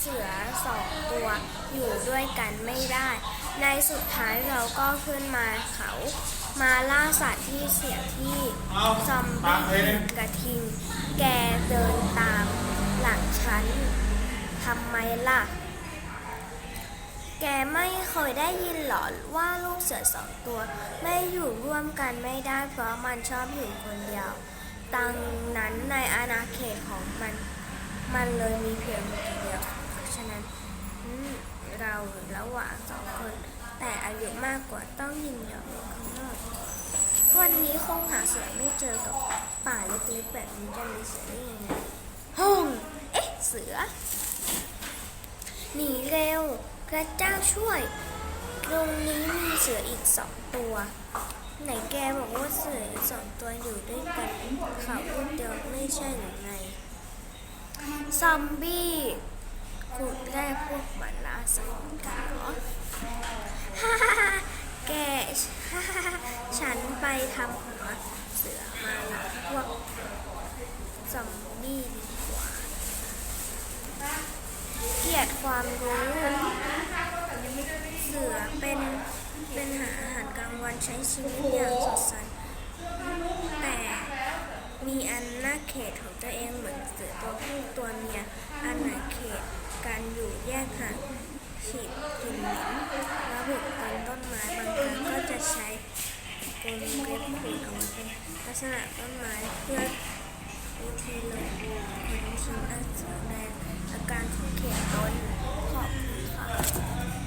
เสือสองตัวอยู่ด้วยกันไม่ได้ ในสุดท้ายเราก็ขึ้นมาเขา มาล่าสัตว์ที่เสียที่ซอมบี้กระทิง แกเดินตามหลังฉันทำไมล่ะ แกไม่เคยได้ยินหรอว่าลูกเสือสองตัว ไม่อยู่ร่วมกันไม่ได้เพราะมันชอบอยู่คนเดียวดังนั้นในอาณาเขตของมัน มันเลยมีเพียงคนเดียว เพราะฉะนั้นเราระหว่างสองคน แต่อายุมากกว่าต้องยินยอมอยู่ข้างนอกวันนี้คงหาเสือไม่เจอกับป่าเล็กๆแบบนี้จะมีเสือได้ยังไงฮ่งเอ๊ะ เสือ หนีเร็ว พระเจ้าช่วย ตรงนี้มีเสืออีกสองตัว ไหนแกบอกว่าเสืออีกสองตัวอยู่ด้วยกันเขาพูดเดียวไม่ใช่หรือไง ซอมบี้คุณได้พวกมันล่าสัตว์กันเหรอฮ่าฮ่าฮ่าแกฮ่าฮ่าฮ่าฉันไปทำหัวเสือมาละพวกซอมบี้ดีกว่า เกียดความรู้เสือเป็นเป็นหาอาหารกลางวันใช้ชีวิตอย่างสดใสแต่มีอันนาเขตของตัวเองเหมือนเสือตัวผู้ตัวเมียอันนาเขตการ อยู่แยกห่างฉีดกลิ่นเหม็นระบุกกันต้นไม้บางครั้งก็จะใช้กลเกล็ดขูดออกมาเป็นลักษณะต้นไม้เพื่อวิธีลดผลทิ้งอันเสือแดงอาการที่เขียน